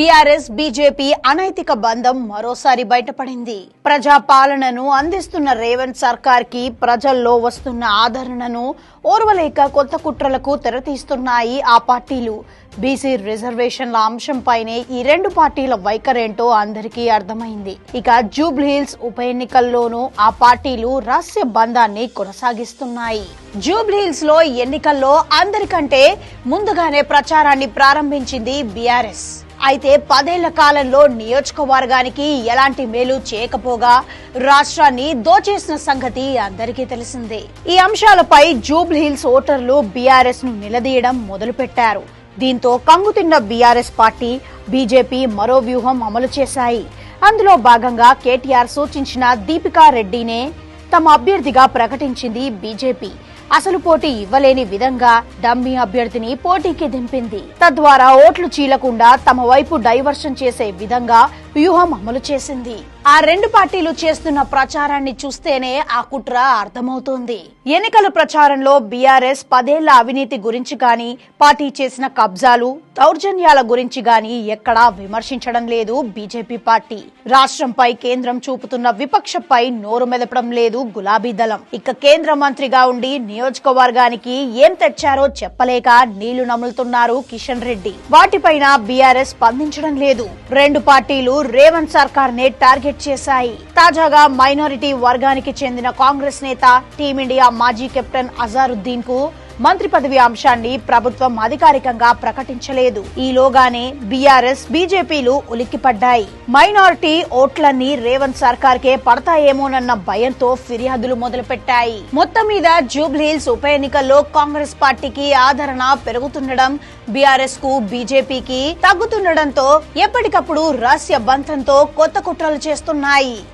BRS BJP అనైతిక బంధం మరోసారి బయటపడింది. ప్రజా పాలనను అందిస్తున్న రేవంత్ సర్కార్కి ప్రజల్లో వస్తున్న ఆదరణను ఓర్వలేక కొత్త కుట్రలకు తెరతీస్తున్నాయి ఆ పార్టీలు. బీసీ రిజర్వేషన్ల అంశంపైనే ఈ రెండు పార్టీల వైఖరేంటో అందరికీ అర్థమైంది. ఇక జూబ్లీహిల్స్ ఉప ఎన్నికల్లోనూ ఆ పార్టీలు రహస్య బంధాన్ని కొనసాగిస్తున్నాయి. జూబ్లీహిల్స్లో ఎన్నికల్లో అందరికంటే ముందుగానే ప్రచారాన్ని ప్రారంభించింది బీఆర్ఎస్. అయితే పదేళ్ళ కాలంలో నియోజకవర్గానికి ఎలాంటి మేలు చేయకపోగా రాష్ట్రాన్ని దోచేసిన సంగతి అందరికీ తెలిసిందే. ఈ అంశాలపై జూబ్లీహిల్స్ ఓటర్లు బీఆర్ఎస్ను నిలదీయడం మొదలుపెట్టారు. దీంతో కంగుతిన్న బీఆర్ఎస్ పార్టీ బీజేపీ మరో వ్యూహం అమలు చేశాయి. అందులో భాగంగా కేటీఆర్ సూచించిన దీపికా రెడ్డినే తమ అభ్యర్థిగా ప్రకటించింది బీజేపీ. అసలు పోటీ ఇవ్వలేని విధంగా డమ్మీ అభ్యర్థిని పోటీకి దింపింది. తద్వారా ఓట్లు చీలకుండా తమ వైపు డైవర్షన్ చేసే విధంగా వ్యూహం అమలు చేసింది. ఆ రెండు పార్టీలు చేస్తున్న ప్రచారాన్ని చూస్తేనే ఆ కుట్ర అర్థమవుతోంది. ఎన్నికల ప్రచారంలో బీఆర్ఎస్ పదేళ్ళ అవినీతి గురించి గాని పార్టీ చేసిన కబ్జాలు దౌర్జన్యాల గురించి గాని ఎక్కడా విమర్శించడం లేదు బీజేపీ పార్టీ. రాష్ట్రంపై కేంద్రం చూపుతున్న విపక్షపై నోరు మెదపడం లేదు గులాబీ దళం. ఇక కేంద్ర మంత్రిగా ఉండి నియోజకవర్గానికి ఏం తెచ్చారో చెప్పలేక నీళ్ళు నములుతున్నారు కిషన్ రెడ్డి. వాటిపైన బీఆర్ఎస్ స్పందించడం లేదు. రెండు పార్టీలు రేవంత్ సర్కార్ నే టార్గెట్ చేశాయి. తాజాగా మైనారిటీ వర్గానికి చెందిన కాంగ్రెస్ నేత టీమిండియా మాజీ కెప్టెన్ అజారుద్దీన్కు మంత్రి పదవి అంశాన్ని ప్రభుత్వం అధికారికంగా ప్రకటించలేదు. ఈలోగానే బీఆర్ఎస్ బీజేపీలు ఉలిక్కిపడ్డాయి. మైనారిటీ ఓట్లన్నీ రేవంత్ సర్కార్ కే పడతాయేమోనన్న భయంతో ఫిర్యాదులు మొదలుపెట్టాయి. మొత్తం మీద జూబ్లీహిల్స్ ఉప ఎన్నికల్లో కాంగ్రెస్ పార్టీకి ఆదరణ పెరుగుతుండడం బీఆర్ఎస్కు బీజేపీకి తగ్గుతుండడంతో ఎప్పటికప్పుడు రహస్య బంధంతో కొత్త కుట్రలు చేస్తున్నాయి.